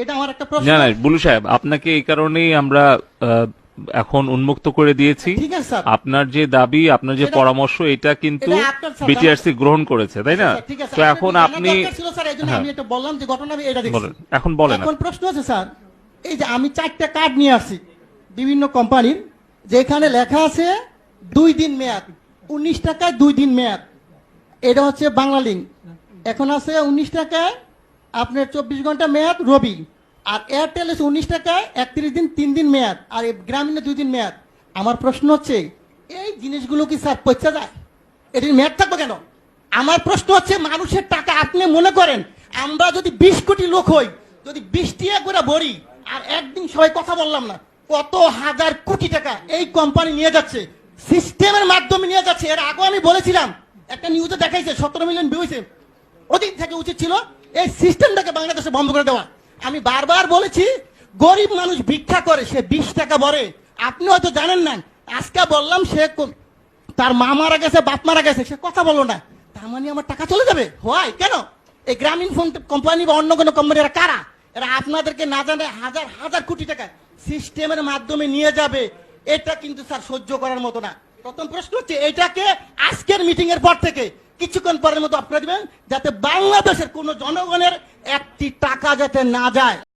এটা আমার একটা প্রশ্ন। না না বুলু সাহেব আপনাকে এই কারণেই আমরা এখন উন্মুক্ত করে দিয়েছি। আপনার যে দাবি আপনার যে পরামর্শ এটা কিন্তু এটা বিটিআরসি গ্রহণ করেছে তাই না? তো এখন আপনি জন্য হ্যাঁ। আমি এটা বললাম যে ঘটনা এটা এখন বলেন এখন প্রশ্ন আছে স্যার এই যে আমি চারটা কার্ড নিয়ে আসছি বিভিন্ন কোম্পানির যেখানে লেখা আছে দুই দিন মেয়াদ উনিশ টাকায় দুই দিন মেয়াদ। এটা হচ্ছে বাংলা লিঙ্ক এখন আছে উনিশ টাকায় আপনার চব্বিশ ঘণ্টা মেয়াদ রবি, আর এয়ারটেল আছে উনিশ টাকায় একত্রিশ দিন, তিন দিন মেয়াদ, আর গ্রামীণে দুই দিন মেয়াদ। আমার প্রশ্ন হচ্ছে, এই জিনিসগুলো কি স্যার পচা যায়? এটির মেয়াদ থাকবে কেন? আমার প্রশ্ন হচ্ছে, মানুষের টাকা আপনি মনে করেন, আমরা যদি বিশ কোটি লোক হই, যদি বিশ টিয়া করে ভরি, আর একদিন সবাই কথা বললাম না, কত হাজার কোটি টাকা এই কোম্পানি নিয়ে যাচ্ছে সিস্টেমের মাধ্যমে নিয়ে যাচ্ছে। এর আগেও আমি বলেছিলাম, একটা নিউজে দেখাইছে, সতেরো মিলিয়ন ভিউ হয়েছে অধিক থেকে উচিত ছিল এই সিস্টেমটাকে বাংলাদেশে বন্ধ করে দেওয়া। আমি বারবার বলেছি, গরিব মানুষ ভিক্ষা করে, সে বিশ টাকা ভরে। আপনি হয়তো জানেন না, আজকে বললাম সে তার মা মারা গেছে, বাপ মারা গেছে, সে কথা বলো না। তার মানে আমার টাকা চলে যাবে? হয় কেন? এই গ্রামীণ ফোন কোম্পানি বা অন্য কোনো কোম্পানি এরা কারা? এরা আপনাদেরকে না জানে হাজার হাজার কোটি টাকা সিস্টেমের মাধ্যমে নিয়ে যাবে। এটা কিন্তু স্যার সহ্য করার মতো না। প্রথম প্রশ্ন হচ্ছে, এটাকে আজকের মিটিং এর পর থেকে কিছুক্ষণ পরের মতো আপনারা দিবেন যাতে বাংলাদেশের কোনো জনগণের একটি টাকা যাতে না যায়।